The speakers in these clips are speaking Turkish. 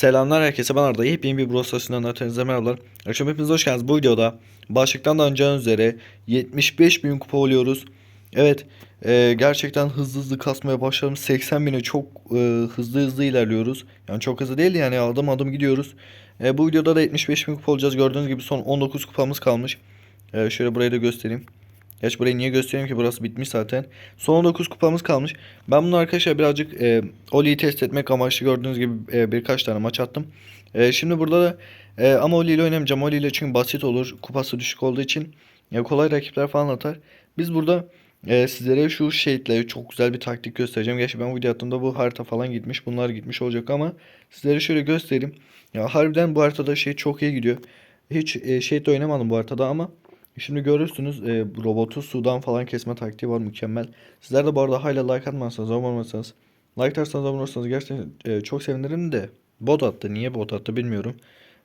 Selamlar herkese ben Arda. Yepyeni bir Brawl Stars'ından hepinize merhabalar. Akşam hepiniz hoş geldiniz. Bu videoda başlıktan da anlayacağınız üzere 75 bin kupa oluyoruz. Evet e, gerçekten hızlı hızlı kasmaya başladım. 80 bine çok e, hızlı hızlı ilerliyoruz. Yani çok hızlı değil yani adım adım gidiyoruz. E, bu videoda da 75 bin kupa olacağız. Gördüğünüz gibi son 19 kupamız kalmış. E, şöyle burayı da göstereyim. Geç burayı niye göstereyim ki burası bitmiş zaten. Son 9 kupamız kalmış. Ben bunu arkadaşlar birazcık e, Oli'yi test etmek amaçlı gördüğünüz gibi e, birkaç tane maç attım. E, şimdi burada da e, ama Oli ile oynamayacağım. Oli ile çünkü basit olur. Kupası düşük olduğu için ya kolay rakipler falan atar. Biz burada e, sizlere şu shade'le çok güzel bir taktik göstereceğim. Gerçi ben bu video attığımda bu harita falan gitmiş. Bunlar gitmiş olacak ama sizlere şöyle göstereyim. Ya harbiden bu haritada şey çok iyi gidiyor. Hiç e, shade oynamadım bu haritada ama Şimdi görürsünüz e, robotu sudan falan kesme taktiği var mükemmel. Sizler de bu arada hala like atmazsanız, abone olmazsanız, like atarsanız, abone olursanız gerçekten e, çok sevinirim de bot attı. Niye bot attı bilmiyorum.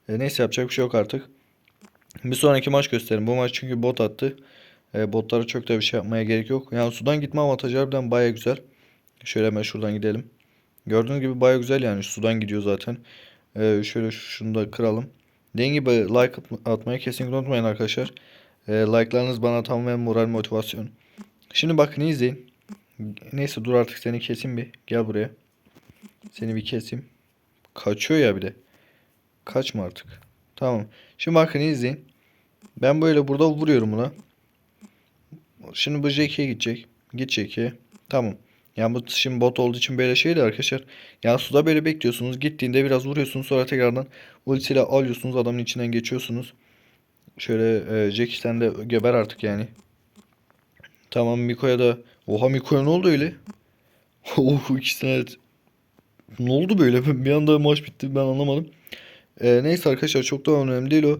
E, neyse yapacak bir şey yok artık. Bir sonraki maç gösterin. Bu maç çünkü bot attı. E, botlara çok da bir şey yapmaya gerek yok. Yani sudan gitme avantajı harbiden baya güzel. Şöyle hemen şuradan gidelim. Gördüğünüz gibi baya güzel yani sudan gidiyor zaten. E, şöyle şunu da kıralım. Dediğim gibi like atmayı kesinlikle unutmayın arkadaşlar. E, like'larınız bana tamamen moral motivasyon. Şimdi bakın izleyin. Neyse dur artık seni keseyim bir. Gel buraya. Seni bir keseyim. Kaçıyor ya bir de. Kaçma artık. Tamam. Şimdi bakın izleyin. Ben böyle burada vuruyorum buna. Şimdi bu Jack'e gidecek. Git Jack'e. Tamam. Yani bu şimdi bot olduğu için böyle şeydi arkadaşlar. Yani suda böyle bekliyorsunuz. Gittiğinde biraz vuruyorsunuz. Sonra tekrardan ultiyle alıyorsunuz. Adamın içinden geçiyorsunuz. Şöyle e, Jack sen de geber artık yani. Tamam Miko'ya da. Oha Miko'ya ne oldu öyle? oh ikisine ne oldu böyle? Bir anda maç bitti ben anlamadım. E, neyse arkadaşlar çok da önemli değil o.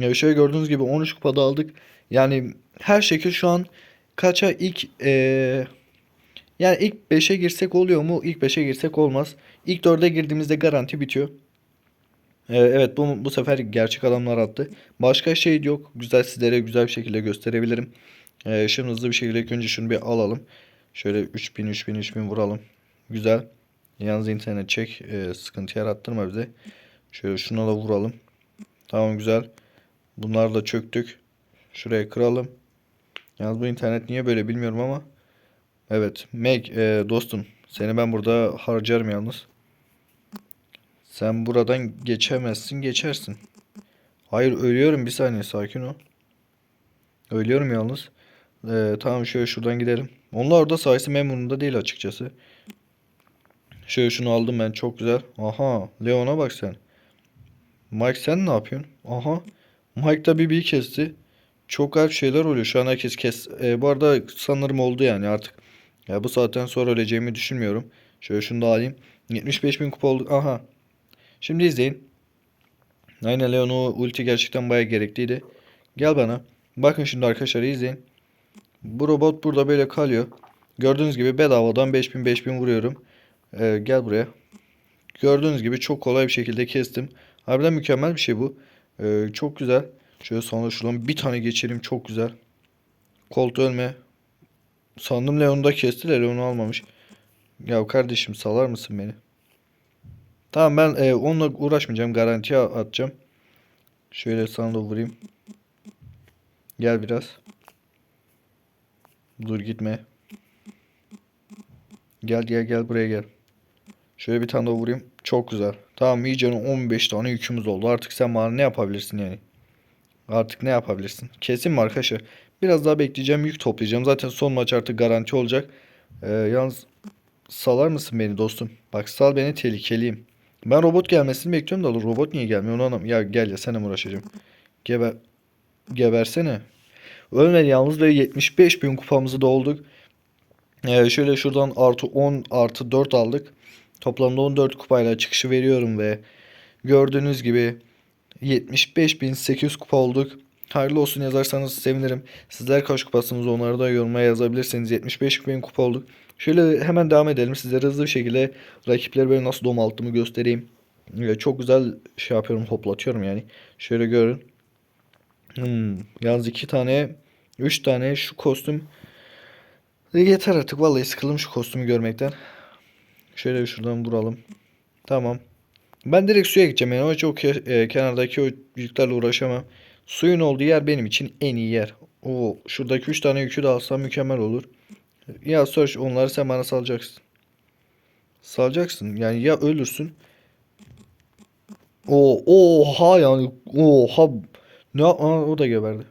E, şöyle gördüğünüz gibi 13 kupada aldık. Yani her şekil şu an kaça ilk e, yani ilk 5'e girsek oluyor mu? İlk 5'e girsek olmaz. İlk 4'e girdiğimizde garanti bitiyor. Ee, Evet bu, bu sefer gerçek adamlar attı. Başka şey yok. Güzel sizlere güzel bir şekilde gösterebilirim. Ee, şimdi hızlı bir şekilde önce şunu bir alalım. Şöyle 3000 3000 3000 vuralım. Güzel. Yalnız internet çek. Ee, sıkıntı yarattırma bize. Şöyle şuna da vuralım. Tamam güzel. Bunlar da çöktük. Şuraya kıralım. Yalnız bu internet niye böyle bilmiyorum ama. Evet. Meg e, dostum. Seni ben burada harcarım yalnız. Sen buradan geçemezsin, geçersin. Hayır, ölüyorum. Bir saniye, sakin ol. Ölüyorum yalnız. Ee, tamam şöyle şuradan gidelim. Onlar orada sayısı memnununda değil açıkçası. Şöyle şunu aldım ben çok güzel. Aha, Leon'a bak sen. Mike sen ne yapıyorsun? Aha. Mike da BB'yi kesti. Çok garip şeyler oluyor. Şu an herkes kes. Ee, bu arada sanırım oldu yani artık. Ya bu saatten sonra öleceğimi düşünmüyorum. Şöyle şunu da alayım. 75 bin kupa oldu. Aha. Şimdi izleyin. Aynen Leon o ulti gerçekten baya gerekliydi. Gel bana. Bakın şimdi arkadaşlar izleyin. Bu robot burada böyle kalıyor. Gördüğünüz gibi bedavadan 5000 5000 vuruyorum. Ee, gel buraya. Gördüğünüz gibi çok kolay bir şekilde kestim. Harbiden mükemmel bir şey bu. Ee, çok güzel. Şöyle sonra şuradan bir tane geçelim. Çok güzel. Colt ölme. Sandım Leon'u da kesti de Leon'u almamış. Ya kardeşim salar mısın beni? Tamam ben e, onunla uğraşmayacağım. Garantiye atacağım. Şöyle sana da vurayım. Gel biraz. Dur gitme. Gel gel gel buraya gel. Şöyle bir tane daha vurayım. Çok güzel. Tamam iyice 15 tane yükümüz oldu. Artık sen bana ne yapabilirsin yani? Artık ne yapabilirsin? Kesin mi arkadaşlar? Biraz daha bekleyeceğim. Yük toplayacağım. Zaten son maç artık garanti olacak. Ee, yalnız salar mısın beni dostum? Bak sal beni tehlikeliyim. Ben robot gelmesini bekliyorum da robot niye gelmiyor onu anlam. Ya gel ya mi uğraşacağım? Geber gebersene. Ölmedi yalnız ve 75 bin kupamızı dolduk. Ee, şöyle şuradan artı 10 artı 4 aldık. Toplamda 14 kupayla çıkışı veriyorum ve gördüğünüz gibi 75.800 kupa olduk. Hayırlı olsun yazarsanız sevinirim. Sizler kaç kupasınız onları da yoruma yazabilirsiniz. 75.000 kupa olduk. Şöyle hemen devam edelim. Sizlere hızlı bir şekilde rakipleri böyle nasıl domalttığımı göstereyim. Ee, çok güzel şey yapıyorum hoplatıyorum yani. Şöyle görün. Hmm, yalnız iki tane, üç tane şu kostüm yeter artık. Vallahi sıkıldım şu kostümü görmekten. Şöyle şuradan vuralım. Tamam. Ben direkt suya gideceğim yani o çok e, kenardaki o yüklerle uğraşamam. Suyun olduğu yer benim için en iyi yer. O şuradaki 3 tane yükü de alsam mükemmel olur. Ya Search onları sen bana salacaksın. Salacaksın. Yani ya ölürsün. O oha yani oha. Ne Aa, o da geberdi.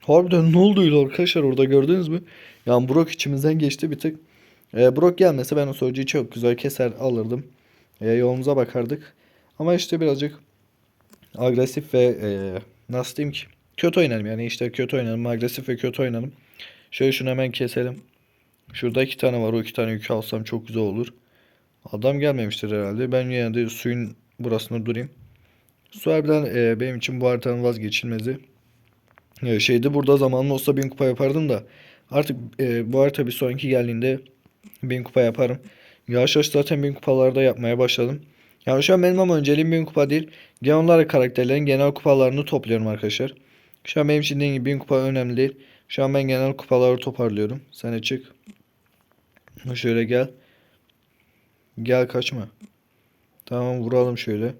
Harbiden ne olduydu arkadaşlar orada gördünüz mü? Yani Brock içimizden geçti bir tık. Ee, Brock gelmese ben o sorucuyu çok güzel keser alırdım. Ee, yolumuza bakardık. Ama işte birazcık agresif ve e, nasıl diyeyim ki? Kötü oynarım yani işte kötü oynarım. Agresif ve kötü oynarım. Şöyle şunu hemen keselim. Şurada iki tane var. O iki tane yükü alsam çok güzel olur. Adam gelmemiştir herhalde. Ben yine de suyun burasında durayım. Su harbiden e, benim için bu haritanın vazgeçilmezi. E, şeydi burada zamanım olsa 1000 kupa yapardım da. Artık e, bu harita bir sonraki geldiğinde 1000 kupa yaparım. Yavaş yavaş zaten 1000 kupalarda yapmaya başladım. Yani şu an benim ama önceliğim 1000 kupa değil. Genel olarak karakterlerin genel kupalarını topluyorum arkadaşlar. Şu an benim için dediğim gibi 1000 kupa önemli değil. Şu an ben genel kupaları toparlıyorum. Sen de çık. Şöyle gel. Gel kaçma. Tamam vuralım şöyle.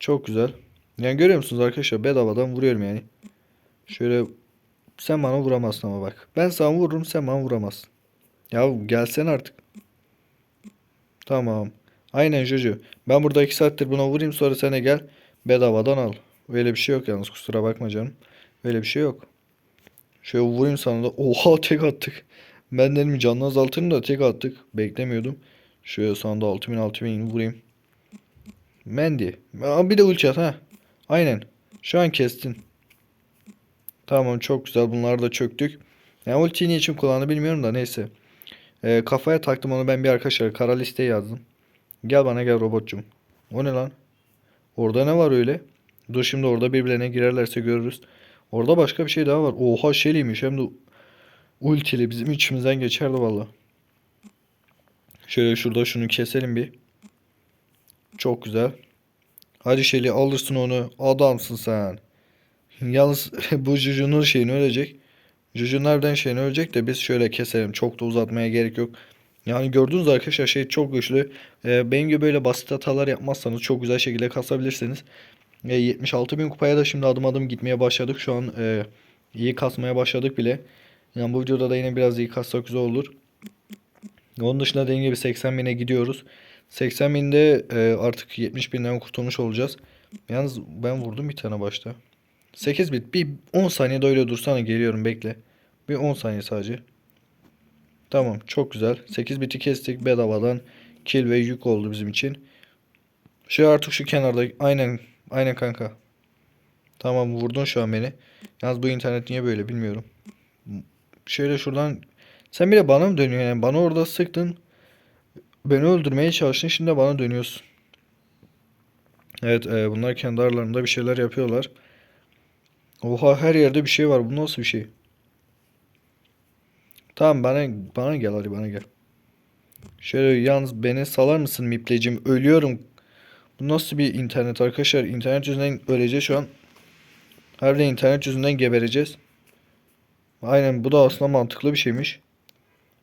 Çok güzel. Yani görüyor musunuz arkadaşlar bedavadan vuruyorum yani. Şöyle sen bana vuramazsın ama bak. Ben sana vururum sen bana vuramazsın. Ya gelsen artık. Tamam. Aynen Jojo. Ben burada 2 saattir buna vurayım sonra de gel. Bedavadan al. Öyle bir şey yok yalnız kusura bakma canım. Öyle bir şey yok. Şöyle vurayım sana da. Oha tek attık. Ben dedim canını azaltırım da tek attık. Beklemiyordum. Şöyle sana da 6000 6000 vurayım. Mendy. Bir de ulti at ha. Aynen. Şu an kestin. Tamam çok güzel. Bunları da çöktük. Yani ultiyi niçin kullandı bilmiyorum da neyse. Ee, kafaya taktım onu ben bir arkadaşlar kara listeye yazdım. Gel bana gel robotcum. O ne lan? Orada ne var öyle? Dur şimdi orada birbirlerine girerlerse görürüz. Orada başka bir şey daha var. Oha Shelly'miş hem de ultili bizim içimizden geçerdi valla. Şöyle şurada şunu keselim bir. Çok güzel. Hadi Shelly alırsın onu. Adamsın sen. Yalnız bu Juju'nun şeyini ölecek. Juju nereden şeyini ölecek de biz şöyle keselim. Çok da uzatmaya gerek yok. Yani gördüğünüz arkadaşlar şey çok güçlü. Ee, benim gibi böyle basit hatalar yapmazsanız çok güzel şekilde kasabilirsiniz. E, 76 bin kupaya da şimdi adım adım gitmeye başladık. Şu an e, iyi kasmaya başladık bile. Yani bu videoda da yine biraz iyi kassak güzel olur. Onun dışında dediğim gibi 80 bine gidiyoruz. 80 binde e, artık 70 binden kurtulmuş olacağız. Yalnız ben vurdum bir tane başta. 8 bit. Bir 10 saniyede öyle dursana geliyorum bekle. Bir 10 saniye sadece. Tamam çok güzel. 8 biti kestik bedavadan. Kill ve yük oldu bizim için. Şu artık şu kenarda aynen aynen kanka. Tamam vurdun şu an beni. Yalnız bu internet niye böyle bilmiyorum. Şöyle şuradan sen bile bana mı dönüyorsun yani? Bana orada sıktın. Beni öldürmeye çalıştın. Şimdi de bana dönüyorsun. Evet e, bunlar kendi aralarında bir şeyler yapıyorlar. Oha her yerde bir şey var. Bu nasıl bir şey? Tamam bana bana gel hadi bana gel. Şöyle yalnız beni salar mısın miplecim? Ölüyorum. Bu nasıl bir internet arkadaşlar? İnternet yüzünden öleceğiz şu an. Harbiden internet yüzünden gebereceğiz. Aynen bu da aslında mantıklı bir şeymiş.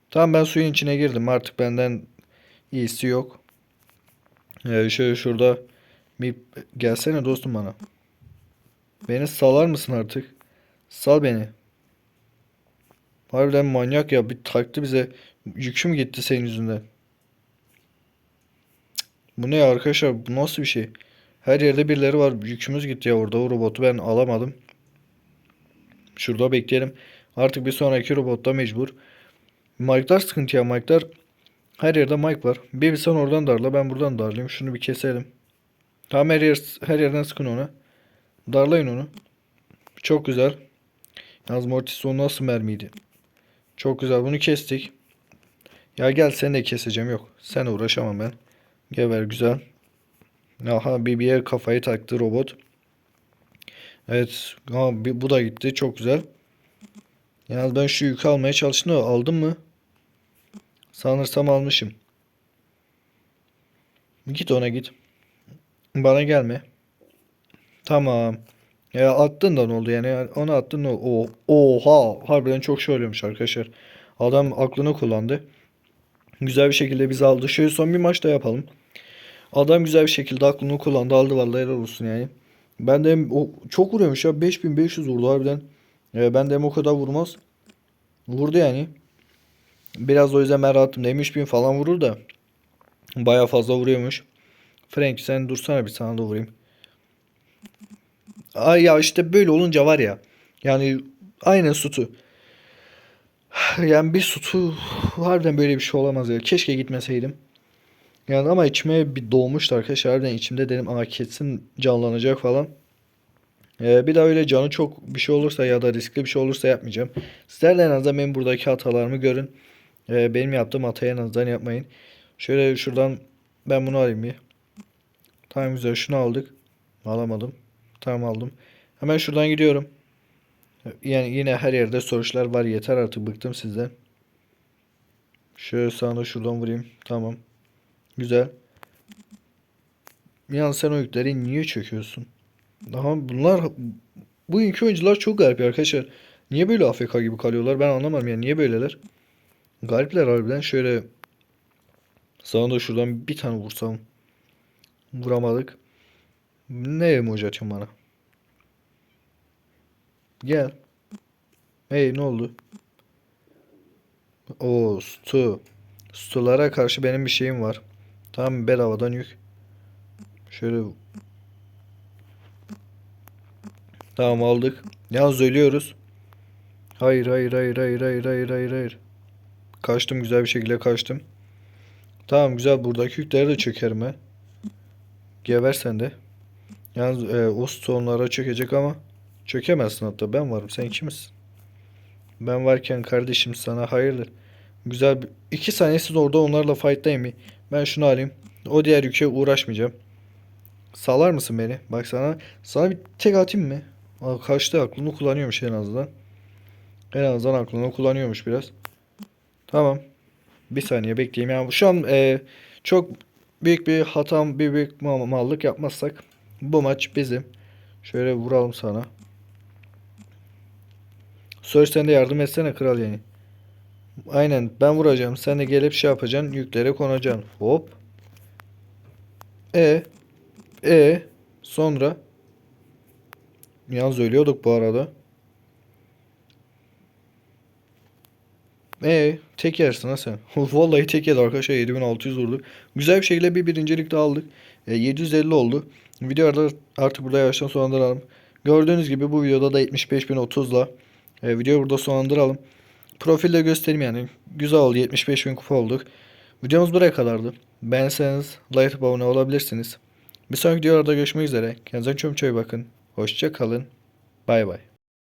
Tamam ben suyun içine girdim. Artık benden iyisi yok. Ee, şöyle şurada bir gelsene dostum bana. Beni salar mısın artık? Sal beni. Harbiden manyak ya. Bir taktı bize. Yüküm gitti senin yüzünden. Bu ne arkadaşlar? Bu nasıl bir şey? Her yerde birileri var. Yükümüz gitti ya orada. O robotu ben alamadım. Şurada bekleyelim. Artık bir sonraki robotta mecbur. Mike'lar sıkıntı ya. Mike'lar her yerde Mike var. Bir sen oradan darla. Ben buradan darlayayım. Şunu bir keselim. Tamam her, yer, her yerden sıkın ona. Darlayın onu. Çok güzel. Yalnız Mortis o nasıl mermiydi? Çok güzel bunu kestik. Ya gel seni de keseceğim yok. Sen uğraşamam ben. Geber güzel. Aha BB'ye kafayı taktı robot. Evet. Ha, bir- bu da gitti. Çok güzel. Yalnız ben şu yükü almaya çalıştım da aldım mı? Sanırsam almışım. Git ona git. Bana gelme. Tamam. Ya attın da ne oldu yani? Onu attın oldu? O- Oha! Harbiden çok şey arkadaşlar. Adam aklını kullandı. Güzel bir şekilde bizi aldı. Şöyle son bir maç da yapalım. Adam güzel bir şekilde aklını kullandı aldı vallahi helal olsun yani. Ben de o çok vuruyormuş ya 5500 vurdu harbiden. Ee, ben de o kadar vurmaz. Vurdu yani. Biraz o yüzden ben rahatım. da 3000 falan vurur da. Baya fazla vuruyormuş. Frank sen dursana bir sana da vurayım. Ay ya işte böyle olunca var ya. Yani aynen sutu. Yani bir sutu harbiden böyle bir şey olamaz ya. Keşke gitmeseydim. Yani ama içime bir doğmuştu arkadaşlar. Harbiden içimde dedim aa kesin canlanacak falan. Ee, bir daha öyle canı çok bir şey olursa ya da riskli bir şey olursa yapmayacağım. Sizler de en azından benim buradaki hatalarımı görün. Ee, benim yaptığım hatayı en azından yapmayın. Şöyle şuradan ben bunu alayım bir. Tamam güzel şunu aldık. Alamadım. Tamam aldım. Hemen şuradan gidiyorum. Yani yine her yerde soruşlar var. Yeter artık bıktım sizden. Şöyle sağına şuradan vurayım. Tamam. Güzel. Yalnız sen o yükleri niye çöküyorsun? Daha bunlar bu iki oyuncular çok garip arkadaşlar. Niye böyle AFK gibi kalıyorlar? Ben anlamadım yani niye böyleler? Garipler harbiden. Şöyle sağında şuradan bir tane vursam. Vuramadık. Ne emoji atıyorsun bana? Gel. Hey ne oldu? O stu. Stulara karşı benim bir şeyim var. Tamam bedavadan yük. Şöyle Tamam aldık. Yalnız ölüyoruz. Hayır hayır hayır hayır hayır hayır hayır hayır. Kaçtım güzel bir şekilde kaçtım. Tamam güzel buradaki yükleri de çökerim he. Geber sen de. Yalnız e, o stone'lara çökecek ama çökemezsin hatta ben varım sen kimsin? Ben varken kardeşim sana hayırdır. Güzel bir... iki saniyesiz orada onlarla fight'tayım. Ben şunu alayım. O diğer yüke uğraşmayacağım. Salar mısın beni? Bak sana sana bir tek atayım mı? Aa, kaçtı aklını kullanıyormuş en azından. En azından aklını kullanıyormuş biraz. Tamam. Bir saniye bekleyeyim. Yani şu an e, çok büyük bir hatam, bir büyük ma- mallık yapmazsak bu maç bizim. Şöyle vuralım sana. Söz sen de yardım etsene kral yani. Aynen ben vuracağım. Sen de gelip şey yapacaksın. Yüklere konacaksın. Hop. E e sonra Yalnız ölüyorduk bu arada. E tek yersin ha sen. Vallahi tek yedi arkadaşlar 7600 vurdu. Güzel bir şekilde bir birincilik de aldık. E, 750 oldu. Videoda artık burada yavaştan sonlandıralım. Gördüğünüz gibi bu videoda da 75.030'la e, videoyu burada sonlandıralım. Profilde göstereyim yani. Güzel oldu 75.000 kupa olduk. Videomuz buraya kadardı. Beğenseniz like abone olabilirsiniz. Bir sonraki videolarda görüşmek üzere. Kendinize çok çok iyi bakın. Hoşça kalın. Bay bay.